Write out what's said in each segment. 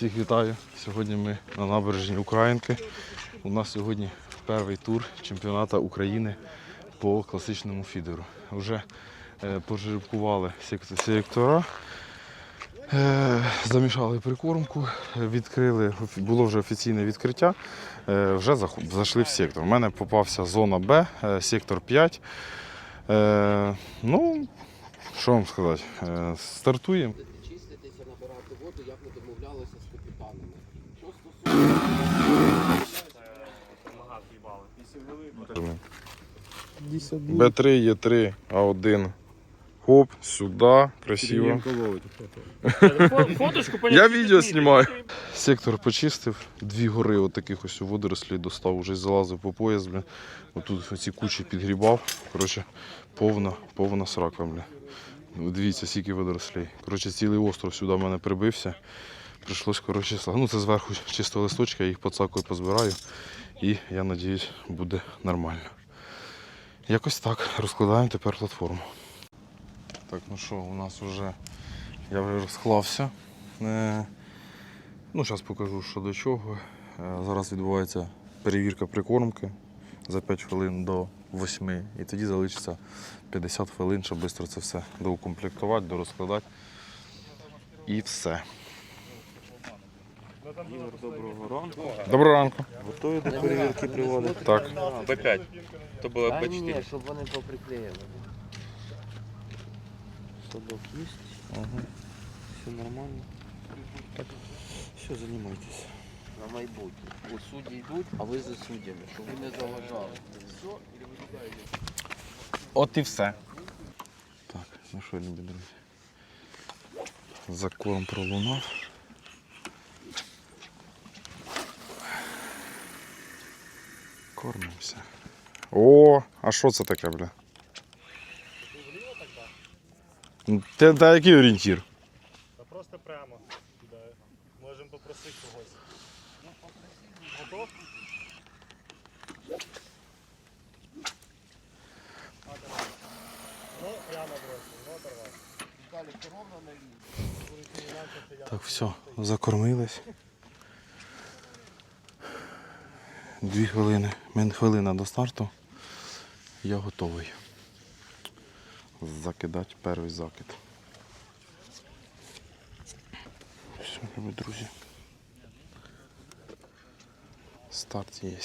Всіх вітаю. Сьогодні ми на набережні Українки. У нас сьогодні перший тур чемпіонату України по класичному фідеру. Вже е, пожеребкували сектора, е, замішали прикормку, відкрили, було вже офіційне відкриття, е, вже зайшли в сектор. У мене попався зона Б, сектор 5. Е, ну, що вам сказати? Стартуємо. чиститися, набирати воду, як ми домовлялися з капітанами. Що стосується Б3 є 3, А1. Хоп, сюди, красиво. Фоточку Я відео знімаю. Сектор почистив, дві гори от таких ось водорослі достав, вже залазив по пояс, блін. Отут оці кучі підгрібав. Коротше, повна, повна срака, блін. Дивіться, скільки водорослей. Коротше, цілий остров сюди в мене прибився. Прийшлось, коротше, ну це зверху чисто листочки, я їх поцакою позбираю. І я надіюсь, буде нормально. Якось так. Розкладаємо тепер платформу. Так, ну що, у нас вже я вже розклався. Е, Ну, зараз покажу, що до чого. Е, Зараз відбувається перевірка прикормки за 5 хвилин до 8. І тоді залишиться 50 хвилин, щоб швидко це все доукомплектувати, дорозкладати. І все. Доброго ранку. Доброго ранку. Готові до перевірки приводу? Так. Б5. То було Б4. ні, щоб вони поприклеїли. Садок є. Все нормально. Так. Все, займайтесь. На майбутнє. У судді йдуть, а ви за суддями, щоб ви не заважали. От і все. Так, ну що, любі друзі. Закорм пролунав. Кормимося. О, а що це таке, бля? Ну, Те, та який орієнтір? Та просто прямо. Можемо попросити когось. Готов? Ну, я набросив, ну оторвав. Так, все, закормились. Дві хвилини. Мен хвилина до старту. Я готовий. Закидати перший закид. Все, друзі. Старт є.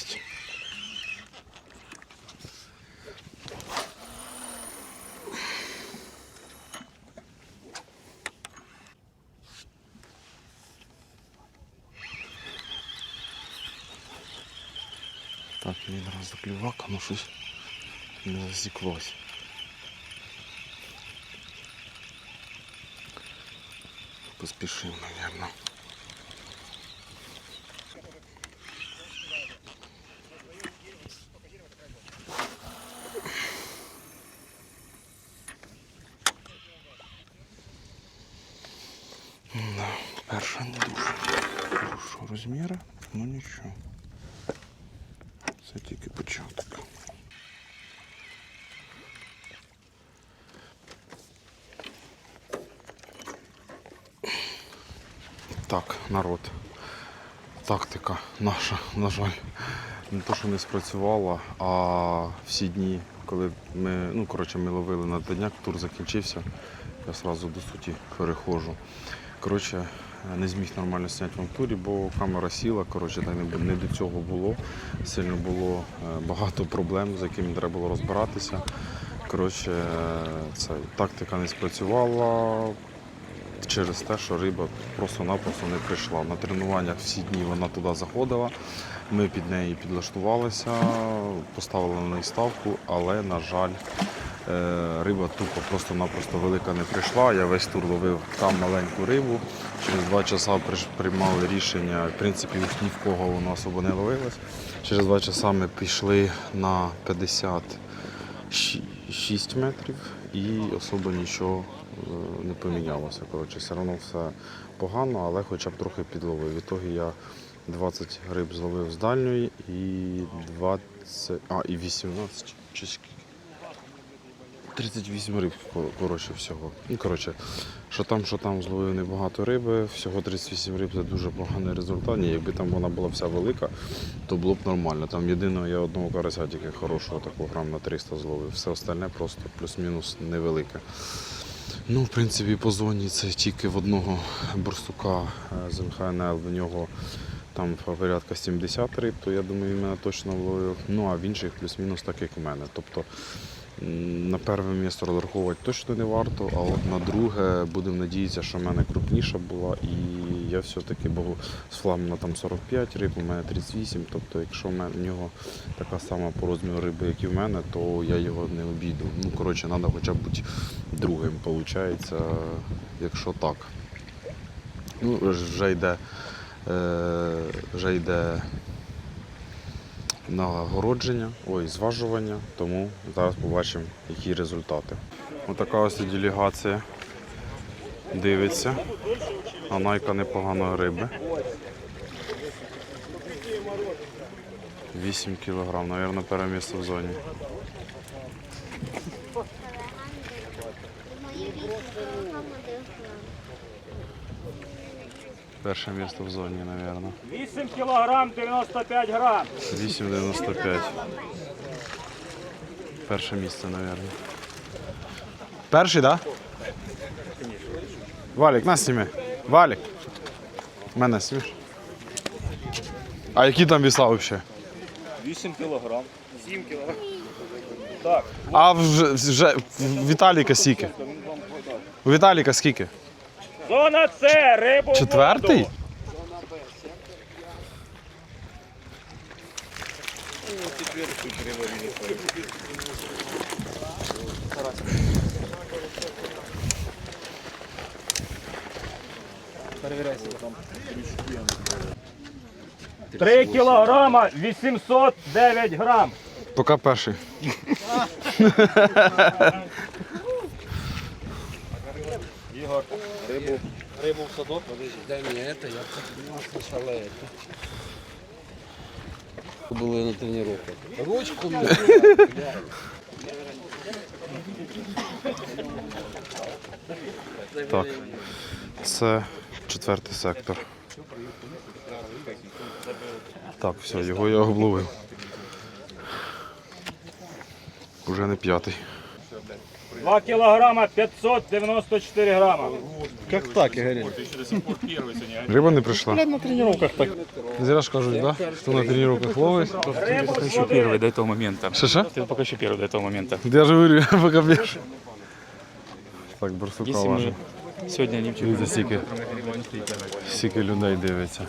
Так, він раз заклювак, а ну щось не засіклось. Поспішив, мабуть. Да, перша не дуже хорошого розміру, ну нічого. Це тільки початок. Так, народ. Тактика наша, на жаль, не то, що не спрацювала, а всі дні, коли ми, ну, коротше, ми ловили на дняк, тур закінчився, я одразу до суті переходжу. Коротше, не зміг нормально зняти в турі, бо камера сіла. Коротше, так не, до цього було. Сильно було е, багато проблем, з якими треба було розбиратися. Коротше, е, це, тактика не спрацювала через те, що риба просто-напросто не прийшла. На тренуваннях всі дні вона туди заходила. Ми під неї підлаштувалися, поставили на неї ставку, але, на жаль, е, риба тупо просто-напросто велика не прийшла. Я весь тур ловив там маленьку рибу. Через два часа приймали рішення. В принципі, ні в кого вона особо не ловилась. Через два часа ми пішли на 56 метрів і особо нічого е, не помінялося. Коротше, все одно все погано, але хоча б трохи підловив. В ітогі я 20 риб зловив з дальньої і 20, а, і 18 чи. 38 риб, кор- коротше, всього. Коротше, що там, що там зловив небагато риби, всього 38 риб це дуже поганий результат. Ні, якби там вона була вся велика, то було б нормально. Там єдиного я одного карася тільки хорошого, такого грам на 300 зловив. Все остальне просто плюс-мінус невелике. Ну, в принципі, по зоні це тільки в одного борсука е, з МХНЛ, в нього там порядка 70 риб, то я думаю, він мене точно вловив. Ну а в інших плюс-мінус так, як у мене. Тобто на перше місце розраховувати точно не варто, а от на друге будемо надіятися, що в мене крупніша була, і я все-таки бо з фламена там 45 риб, у мене 38. Тобто, якщо в нього така сама по розміру риби, як і в мене, то я його не обійду. Ну, коротше, треба хоча б бути другим, виходить, якщо так. Ну, вже йде, е, вже йде нагородження, ой, зважування, тому зараз побачимо, які результати. Отака ось і делегація дивиться. А найка непоганої риби. 8 кілограм, мабуть, перше місце в зоні. Перше місце в зоні, мабуть. 8 кілограм 95 грам. 8,95. Перше місце, мабуть. Перший, так? Да? Валік, нас сніми. Валік. Мене снімеш? А які там віса взагалі? 8 кілограм. 7 кілограм. А вже, вже в Віталіка скільки? У Віталіка скільки? Зона С, рибу в Четвертий? воду. Три кілограма 809 грам. Поки перший. Да не, это я понимал сначала это. Было на тренировках. Ручку мне, блядь. Так. Це четвертий сектор. Так, все, його я обловив. Уже не п'ятий. 2 кілограма 594 грама. Риба не прийшла? на тренувках так. Зря ж кажуть, да? Хто на тренувках ловить? Рибу еще сюди. первый до этого момента. Що що? Ты пока еще первый до этого момента. Я ж говорю, поки б'єш. Так, барсука Если важить. мы сегодня не Дивіться, стільки, стільки людей дивиться.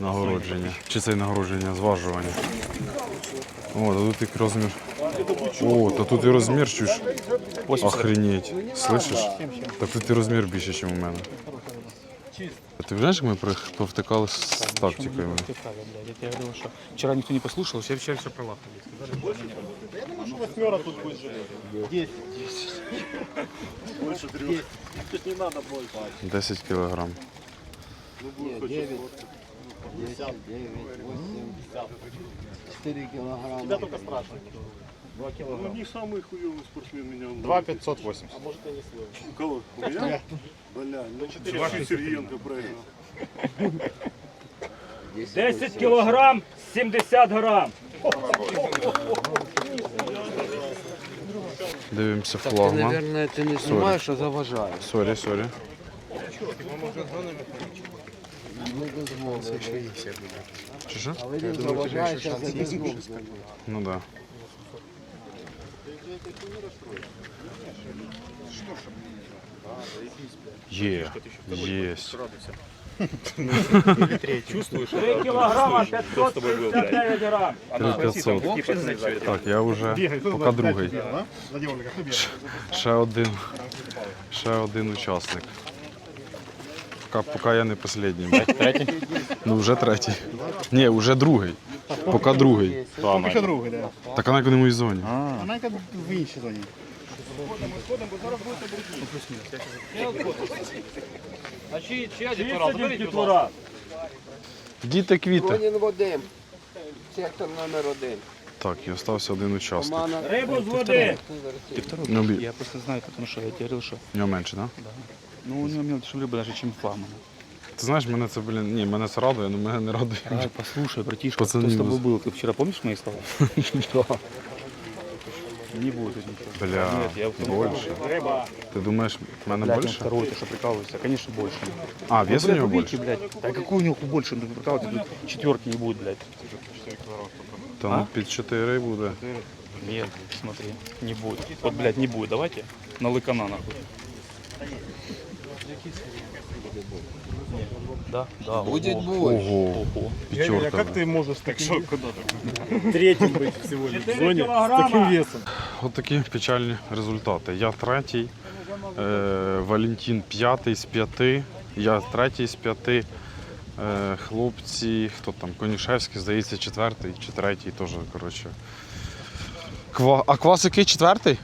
Нагородження. Чи це нагородження, зважування. О, та тут і розмір. о, та тут і розмір чуєш. Охренеть. Слышиш? Так тут і розмір більше, ніж у мене. А ти знаєш, як ми при- повтикали з тактикою? Ты прав, блядь. Я говорил, что вчера никто не послушал, я вчера все пролапали. Тут не надо больше. 10 кілограм. Не, 9, 10, 9, 8, 4 килограмма. Тебя только спрашивают. Ну, не самый хуёвый спортсмен меня. он 2 580. А может, я не слышу. У кого? У меня? Бля, ну 4 Сергеенко проиграл. 10 кілограм 70 грам. Дивимося Так, ты, флагман. наверное, ты не снимаешь, а заважаешь. Сорі, сорі. Не дозволено. Чи що? Але він заважає, зараз я дозволю. Ну да. Є. Єсть. 3 кілограма 569 грам. 3500. Так, я вже поки другий. Как ты бегаешь? Ще один. Ще один учасник. Поки, поки я не останній. Третій? Ну вже третій. Ні, вже другий. Поки другий. Еще другой, да. Так вона як в моїй зоні. Она как в іншій зоні. Чисто дітвора. Діти квіти. Вадим. Сектор номер один. Так, і остався один учасник. Рибу з води. Я просто знаю, потому что я что У нього менше, так? Да? да. Ну, у него мелочь рыба даже, чем флагмана. Ти знаєш, мене це, блін, ні, мене це радує, але мене не радує. Ай, послушай, братишка, Пацаны кто с не тобой бус- был? Ты вчера помнишь мои слова? Не будет ничего. Бля, Нет, я в більше. Риба. Ти думаєш, в мене Блядь, он більше? второй, ты что, прикалываешься? Конечно, больше. А, вес у блядь, нього убейте, більше? блядь. Да какой у него больше? Ну, ты прикалываешься, тут четверки не будет, блядь. Та А? ну під 4 буде. Нет, смотри, не будет. Вот, блядь, не будет. Давайте на лыкана нахуй. Да, да. Будет больше. Ого, п'ятерка. ты можешь так что, куда Третім быть всього. 4 кілограма. весом? От такі печальні результати. Я третій, е, Валентин п'ятий з п'яти, я третій з п'яти. Е, хлопці, хто там, Конішевський, здається, четвертий чи третій теж, коротше. Ква... А квас який четвертий?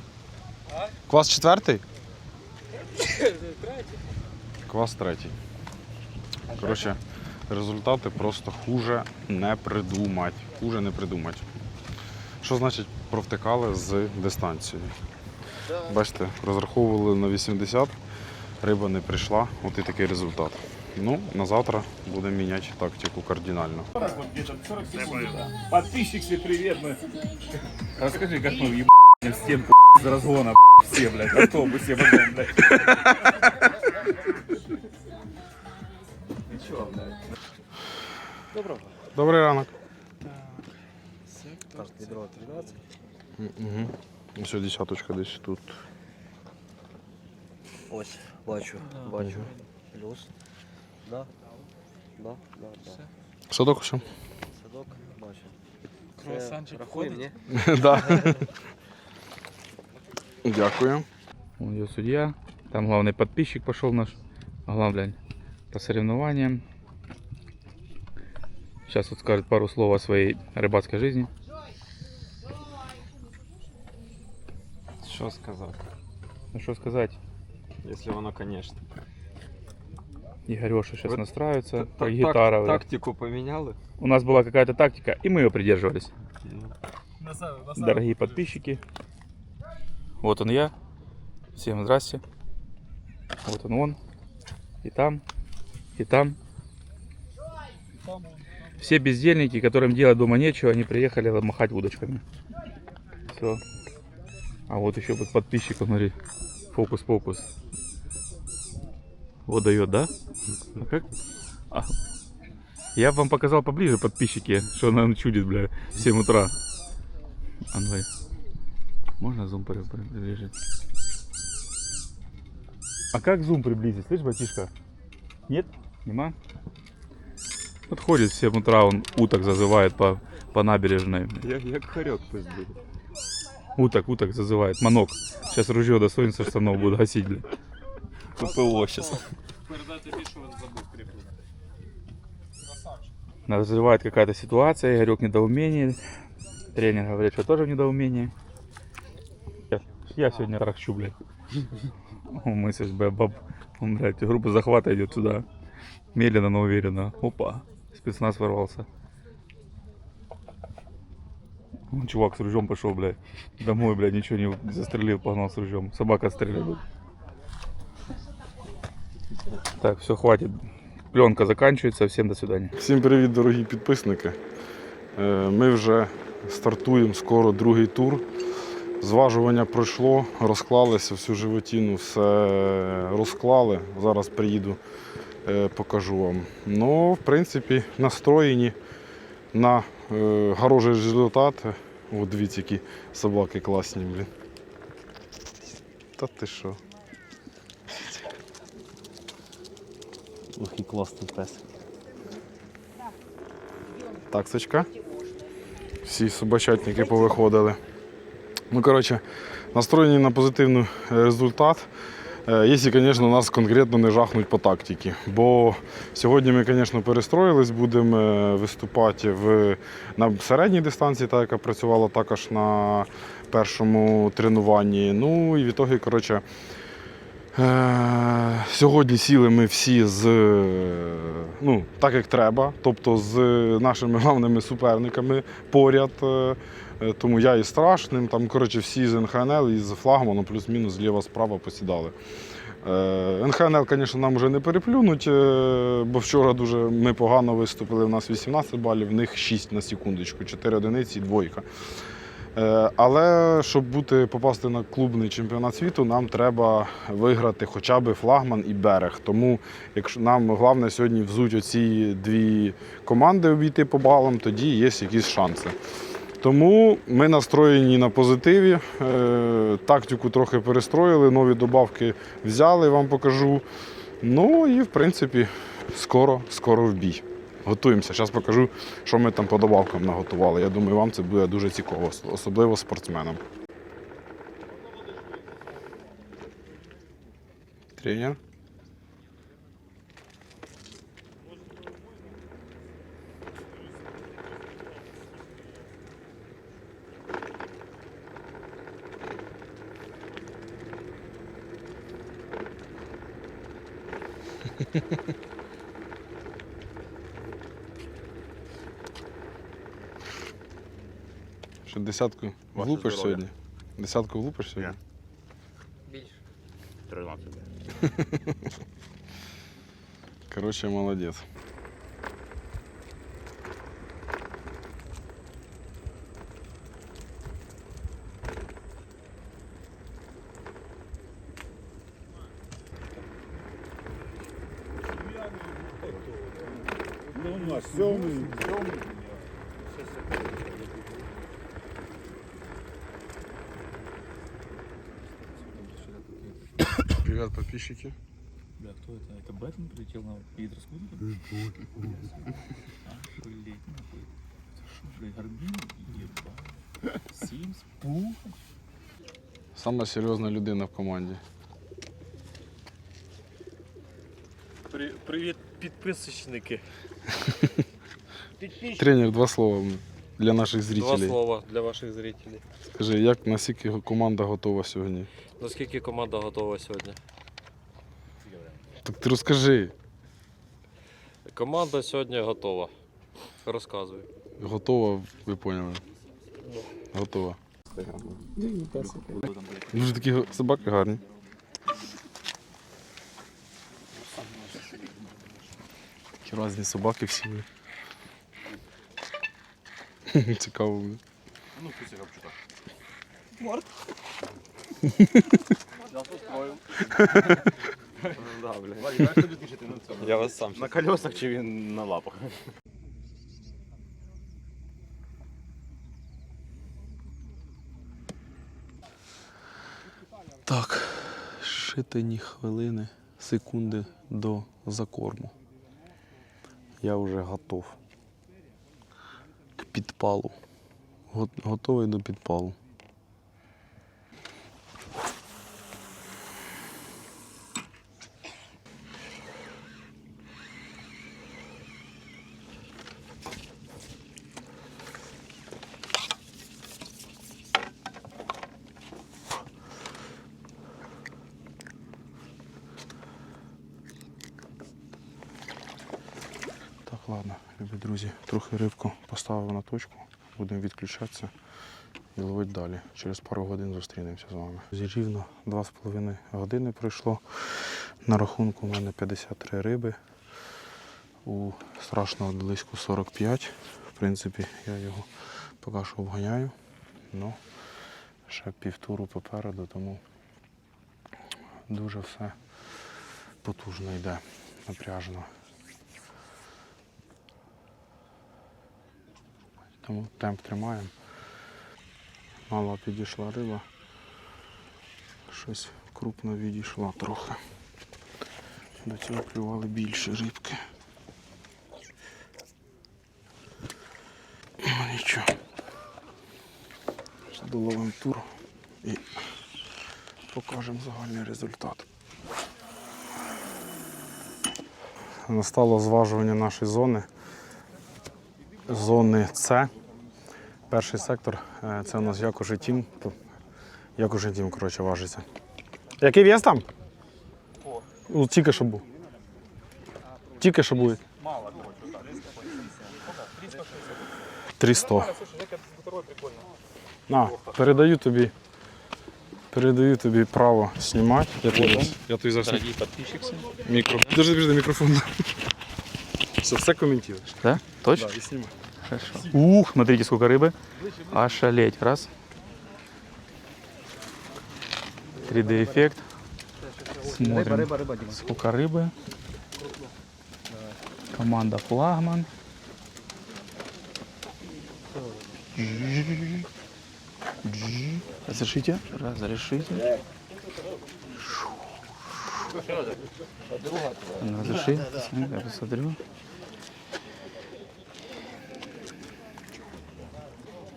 Квас четвертий? Квас третій. Коротше, результати просто хуже не придумать. Хуже не придумать. Що значить провтикали з дистанцією? Бачите, розраховували на 80, риба не прийшла, от і такий результат. Ну, на завтра будемо міняти тактику кардинально. Вот где-то 40 секунд. Подписчики, привет. Мы... Расскажи, как мы еб... в стенку с разгона все, блядь, автобусе блядь. Добрий ранок. Так, відро 13. Угу. Ось десяточка десь тут. Ось, бачу, бачу. Плюс. Да. Да, да, да. Садок все? Садок, бачу. Круасанчик рахуємо, ні? Да. Дякую. Он идет судья. Там главный подписчик пошел наш. Главный по соревнованиям. Сейчас вот скажет пару слов о своей рыбацкой жизни. Що сказати? Ну что сказать? Якщо воно, звісно. Игореша сейчас Вот настраивается. Та- так- гитара. бля. Тактику поміняли. У нас была какая-то тактика, и мы ее придерживались. Ну, Дорогие подписчики. Вот он я. Всем здрасте. Вот он он. И там. И там. Все бездельники, которым делать дома нечего, они приехали махать удочками. Все. А вот еще вот подписчик, он, смотри, фокус-фокус. Вот дает, да? А как? А. Я вам показал поближе подписчики, что она чудит, бля, в 7 утра. Анвай. Можно зум при- при- приближить? А как зум приблизить? Слышь, братишка? Нет? Нема? Вот ходит в 7 утра, он уток зазывает по, по набережной. Як, як хорек пусть буде. Уток, уток зазывает. Манок. Сейчас ружье достоин со штанов будет гасить, бля. ППО сейчас. Назревает какая-то ситуация, Игорек в недоумении. Тренер говорит, что тоже в недоумении. Я, я сегодня рахчу, блядь. Мы сейчас, блядь, баб, он, блядь, группа захвата идет сюда. Медленно, но уверенно. Опа, спецназ ворвался. Вон чувак с ружьем пошел, блядь. Домой, блядь, ничего не застрелил, погнал с ружьем. Собака стреляет. Так, все, хватит. Пленка заканчивается. Всем до свидания. Всім привіт, дорогі підписники. Е, Ми вже стартуємо скоро другий тур. Зважування пройшло, розклалися всю животину, все розклали. Зараз приїду, покажу вам. Ну, в принципі, настроєні на е, хороший результат. От дивіться, які собаки класні, блін. Та ти що? Ох, і класний пес. Таксочка. Всі собачатники повиходили. Ну, коротше, настроєні на позитивний результат. Е, Якщо, звісно, нас конкретно не жахнуть по тактиці. Бо сьогодні ми, звісно, перестроїлись, будемо е, виступати в, на середній дистанції, та, яка працювала також на першому тренуванні. Ну і в ітогі, коротше, Сьогодні сіли ми всі з е, ну, так як треба, тобто з нашими головними суперниками поряд. Е, е, Тому я і страшним, там, коротше, всі з НХНЛ і з флагманом плюс-мінус зліва-справа посідали. Е, НХНЛ, звісно, нам вже не переплюнуть, е, бо вчора дуже ми погано виступили. У нас 18 балів, в них 6 на секундочку, 4 одиниці і двойка. Е, Але щоб бути, попасти на клубний чемпіонат світу, нам треба виграти хоча б флагман і берег. Тому якщо нам головне сьогодні взуть оці дві команди обійти по балам, тоді є якісь шанси. Тому ми настроєні на позитиві. Е, Тактику трохи перестроїли, нові добавки взяли, вам покажу. Ну і в принципі скоро, скоро в бій. Готуємося. Зараз покажу, що ми там по добавкам наготували. Я думаю, вам це буде дуже цікаво, особливо спортсменам. Тренер. Що десятку Ваше влупиш здоров'я. сьогодні? Десятку влупиш сьогодні? Більше. 13. Коротше, молодець. Ну, на сьомий. Привіт, підписчики. Бля, кто это? Это Бэтмен прилетел на питерскую? Охуеть, нахуй. Это шо, бля, Гарбин? Ебать. Симс, пух. Сама серйозна людина в команді. Привіт, підписочники. Тренер, два слова для наших Два зрителей. слова для ваших зрителей. Скажи, як наскільки команда готова сьогодні? Наскільки команда готова сьогодні? Так ти розкажи. Команда сьогодні готова. Розказуй. Готова, ви поняли. Готова. Дуже такі собаки гарні. Такі різні собаки всі. Цікаво. Ну, пусть я хочу так. Да, бля. Владик, знаєш, тобі тішити на цьому? Я вас сам. На колесах чи він на лапах? Так, шитині хвилини, секунди до закорму. Я вже готов к підпалу. Готовий до підпалу. Так, ладно, любі друзі, трохи рибку поставив на точку, будемо відключатися і ловити далі. Через пару годин зустрінемося з вами. Рівно 2,5 години пройшло. На рахунку у мене 53 риби. У страшного близько 45. В принципі, я його поки що обганяю. Ну, ще півтуру попереду, тому дуже все потужно йде, напряжено. Тому темп тримаємо. Мало підійшла риба. Щось крупно відійшла трохи. До цього клювали більші рибки. Ну нічого. Доловимо тур і покажемо загальний результат. Настало зважування нашої зони зони С. Перший сектор е, це у нас Якужий тім. Коротше, важиться. Який вес там? Ну, тільки що був. Тільки що буде. Мало, короче, так. 300. На, передаю тобі. Передаю тобі право знімати. Я тобі, подписчики. мікро. Подожди, подожди, мікрофон. Все, все коментуєш. Да? Точно? Да, і знімай. Хорошо. Ух, смотрите, сколько рыбы. Ошалеть. Раз. 3D эффект. Смотрим, сколько рыбы. Команда флагман. Разрешите? Разрешите. Разреши. Я посмотрю.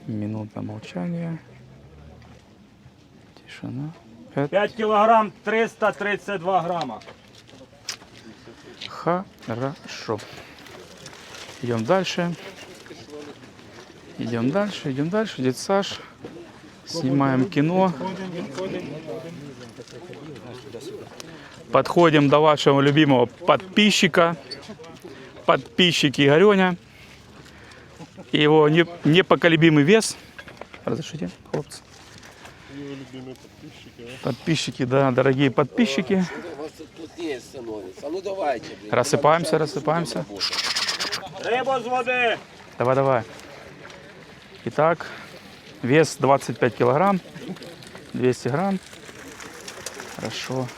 Минута молчания. Тишина. Это 5 кілограм 332 грама. хорошо. Идем дальше. Идем дальше, идем дальше. Дед Саш. Снимаем кино. Подходим до вашего любимого подписчика. Подписчик Игореня. И его не- непоколебимый вес. Разрешите, хлопцы? Подписчики, да, дорогие подписчики. Рассыпаемся, рассыпаемся. Рибу з води. Давай, давай. Итак, вес 25 килограмм, 200 грамм. Хорошо.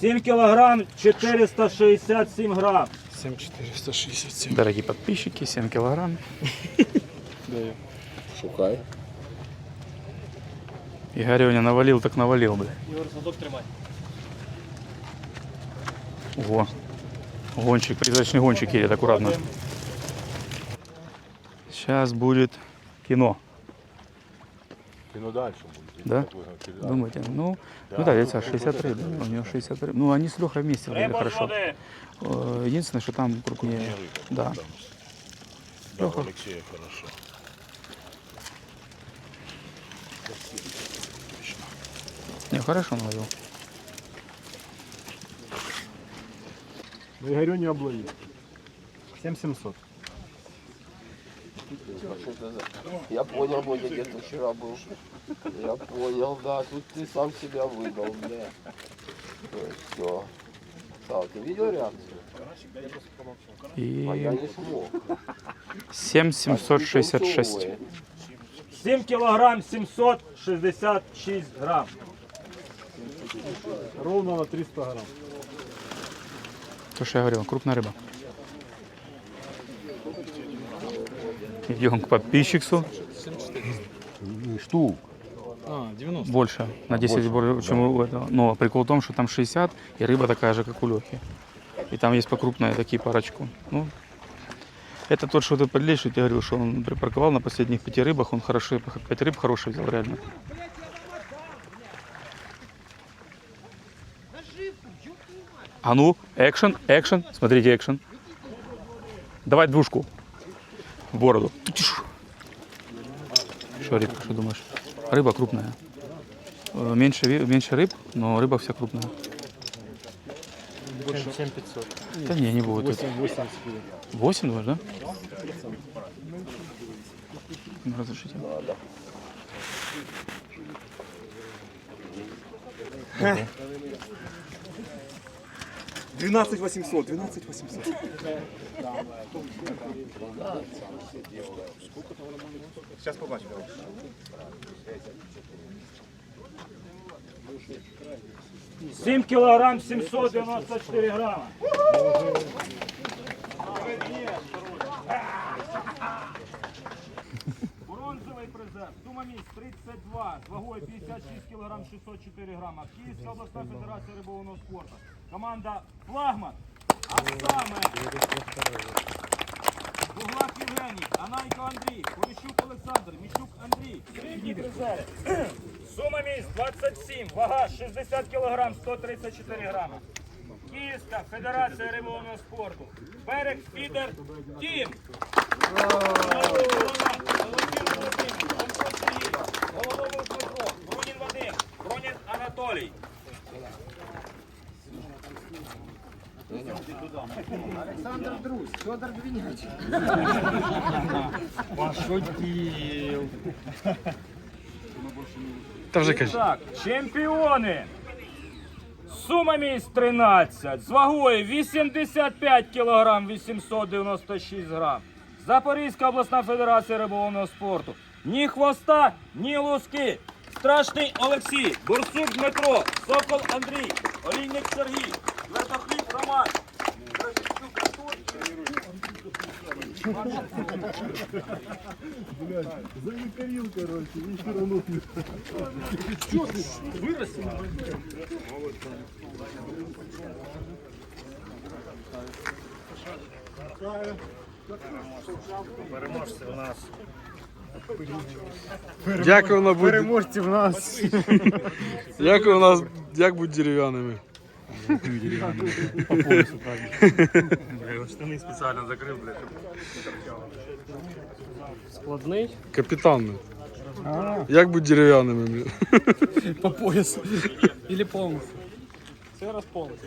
Сім кілограм 467 грам. 7467. Дорогие подписчики, 7 килограмм. Шукай. Игорёня навалил, так навалил, бля. Ого. Гонщик, призрачный гонщик едет аккуратно. Сейчас будет кино. Кино дальше Да? Думаете? Ну, ну да, яйца 63, да, у него 63. Ну, они с Лехой вместе з хорошо. Э, Единственное, что там крупнее. Да. Леха. Алексея хорошо. Не, хорошо наловил. Ну, Игорю не облови. 7700. Я понял, Бодя, где ты вчера был. Я понял, да. Тут ты сам себя выдал, бля. Все. Так, ты видел реакцию? А я И не смог. 7766. 7 кілограм 766 грам. Ровно на 300 грамм. То, что я говорил, крупная рыба. Идем к подписчику. Штук. А, 90. Больше, на 10 больше, чем у этого. Но прикол в том, что там 60, и рыба такая же, как у Лехи. И там есть покрупные такие парочку. Ну, это тот, что ты подлей, что я тебе говорил, что он припарковал на последних пяти рыбах, он хорошие, пять рыб хороших взял, реально. А ну, экшен, экшен, смотрите, экшен. Давай двушку бороду. Что, рыбка, что думаешь? Рыба крупная. Э, Меньше, меньше рыб, но рыба вся крупная. Больше 7500. Да не, не будет. 8, 8 думаешь, да? Ну, Разрешите. Зараз побачимо. Сім кілограм 794 грама. Бронзовий призер. Сума місць 32 з вагою 56 кг 604 грама. Київська обласна федерація рибового спорту. Команда Флагман. А саме Буглак Євгеній, Ананько Андрій, Поліщук Олександр, Міщук Андрій. Срібні призери. Сума місць 27, вага 60 кг 134 грама. Київська Федерація риболовного спорту. Берег Фідер Тім. Володимир Володимир, Антон Сергій, Гололомов Дмитро, Бронін Вадим, Бронін Анатолій. Та вже кажи. Так, чемпіони. Сума місць 13, з вагою 85 кг 896 грам. Запорізька обласна федерація риболовного спорту. Ні хвоста, ні луски. Страшний Олексій, Бурсук Дмитро, Сокол Андрій, Олійник Сергій, Вертохліб Роман. Красичук Артур. Заякорил, короче, и все равно Як воно буде? Переможці в нас. Як у нас, як будуть дерев'яними? Штани спеціально закрив, блядь. Складний. Капітан. Як бути дерев'яними? блін? По поясу. Или полностью. Це раз повністю.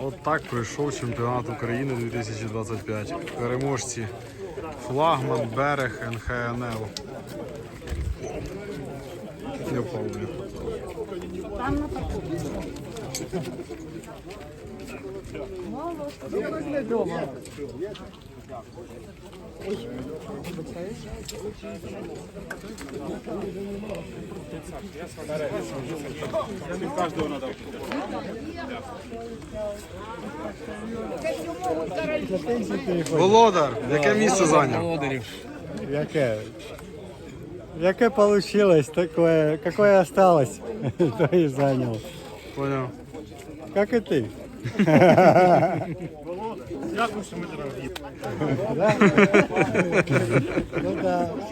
От так пройшов чемпіонат України 2025. Переможці флагман, берег, НХНЛ. Не впав, блін. Володар, яке місце зайняв? Яке? Яке получилось, такое, какое осталось, то и занял. Поняв. Как и ты. Дякую, що ми да.